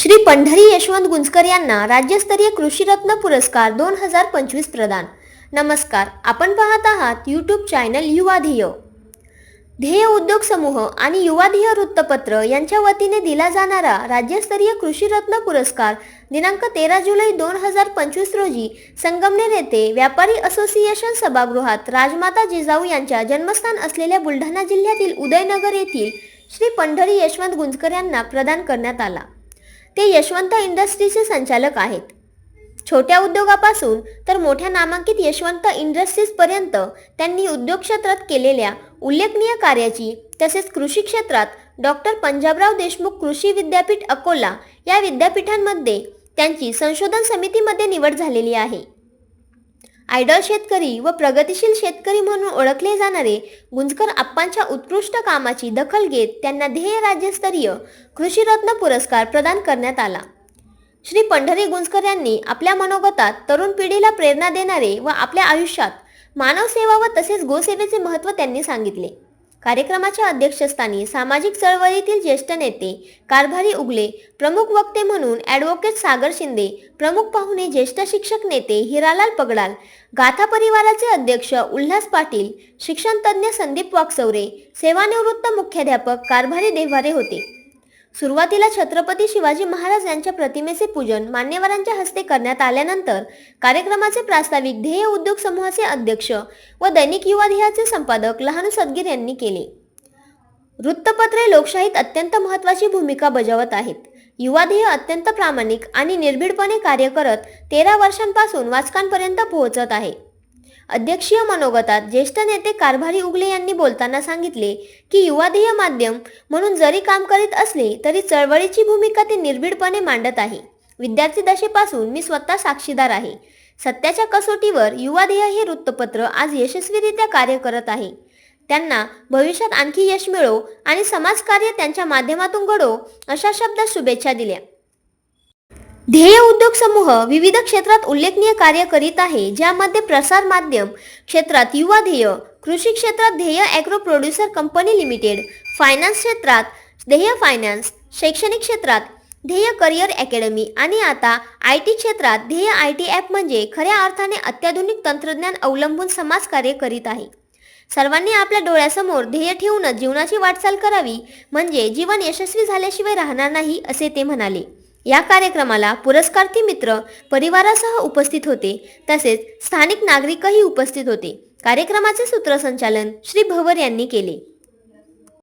श्री पंढरी यशवंत गुंजकर यांना राज्यस्तरीय कृषीरत्न पुरस्कार दोन हजार पंचवीस प्रदान. नमस्कार आपण पाहत आहात यूट्यूब चॅनल युवा ध्येय ध्येय उद्योग समूह आणि युवा ध्येय वृत्तपत्र यांच्या वतीने दिला जाणारा राज्यस्तरीय कृषीरत्न पुरस्कार दिनांक तेरा जुलै दोन हजार पंचवीस रोजी संगमनेर येथे व्यापारी असोसिएशन सभागृहात राजमाता जिजाऊ यांच्या जन्मस्थान असलेल्या बुलढाणा जिल्ह्यातील उदयनगर येथील श्री पंढरी यशवंत गुंजकर यांना प्रदान करण्यात आला. ते यशवंत इंडस्ट्रीजचे संचालक आहेत. छोट्या उद्योगापासून तर मोठ्या नामांकित यशवंत इंडस्ट्रीजपर्यंत त्यांनी उद्योग क्षेत्रात केलेल्या उल्लेखनीय कार्याची तसेच कृषी क्षेत्रात डॉक्टर पंजाबराव देशमुख कृषी विद्यापीठ अकोला या विद्यापीठांमध्ये त्यांची संशोधन समितीमध्ये निवड झालेली आहे. आयडॉल शेतकरी व प्रगतिशील शेतकरी म्हणून ओळखले जाणारे गुंजकर आप्पांच्या उत्कृष्ट कामाची दखल घेत त्यांना ध्येय राज्यस्तरीय कृषीरत्न पुरस्कार प्रदान करण्यात आला. श्री पंढरी गुंजकर यांनी आपल्या मनोगतात तरुण पिढीला प्रेरणा देणारे व आपल्या आयुष्यात मानव सेवा व तसेच गोसेवेचे महत्त्व त्यांनी सांगितले. कार्यक्रमाच्या अध्यक्षस्थानी सामाजिक चळवळीतील ज्येष्ठ नेते कारभारी उगले प्रमुख वक्ते म्हणून ॲडव्होकेट सागर शिंदे प्रमुख पाहुणे ज्येष्ठ शिक्षक नेते हिरालाल पगडाल गाथा परिवाराचे अध्यक्ष उल्हास पाटील शिक्षणतज्ज्ञ संदीप वाकसवरे सेवानिवृत्त मुख्याध्यापक कारभारी देव्हारे होते. सुरुवातीला छत्रपती शिवाजी महाराज यांच्या प्रतिमेचे पूजन मान्यवरांच्या हस्ते करण्यात आल्यानंतर कार्यक्रमाचे प्रास्ताविक ध्येय उद्योग समूहाचे अध्यक्ष व दैनिक युवा ध्येयाचे संपादक लहानू सदगीर यांनी केले. वृत्तपत्रे लोकशाहीत अत्यंत महत्त्वाची भूमिका बजावत आहेत. युवा ध्येय अत्यंत प्रामाणिक आणि निर्भीडपणे कार्य करत तेरा वर्षांपासून वाचकांपर्यंत पोहोचत आहे. अध्यक्षीय मनोगतात ज्येष्ठ नेते कारभारी उगले यांनी बोलताना सांगितले की युवा माध्यम म्हणून जरी काम करीत असले तरी चळवळीची भूमिका ते निर्भीडपणे मांडत आहे. विद्यार्थी दशेपासून मी स्वतः साक्षीदार आहे. सत्याच्या कसोटीवर युवा हे वृत्तपत्र आज यशस्वीरित्या कार्य करत आहे. त्यांना भविष्यात आणखी यश मिळो आणि समाजकार्य त्यांच्या माध्यमातून घडो अशा शब्दात शुभेच्छा दिल्या. ध्येय उद्योग समूह विविध क्षेत्रात उल्लेखनीय कार्य करीत आहे ज्यामध्ये प्रसार माध्यम क्षेत्रात युवा ध्येय कृषी क्षेत्रात Dhyey agro producer company limited finance क्षेत्रात ध्येय फायनान्स शैक्षणिक क्षेत्रात ध्येय करिअर अकॅडमी आणि आता आय टी क्षेत्रात ध्येय आय टी ॲप म्हणजे खऱ्या अर्थाने अत्याधुनिक तंत्रज्ञान अवलंबून समाज कार्य करीत आहे. सर्वांनी आपल्या डोळ्यासमोर ध्येय ठेवूनच जीवनाची वाटचाल करावी म्हणजे जीवन यशस्वी झाल्याशिवाय राहणार नाही असे ते म्हणाले. या कार्यक्रमाला पुरस्कार्थी मित्र परिवारासह उपस्थित होते. तसेच स्थानिक नागरिकही उपस्थित होते. कार्यक्रमाचे सूत्रसंचालन श्री भवर यांनी केले.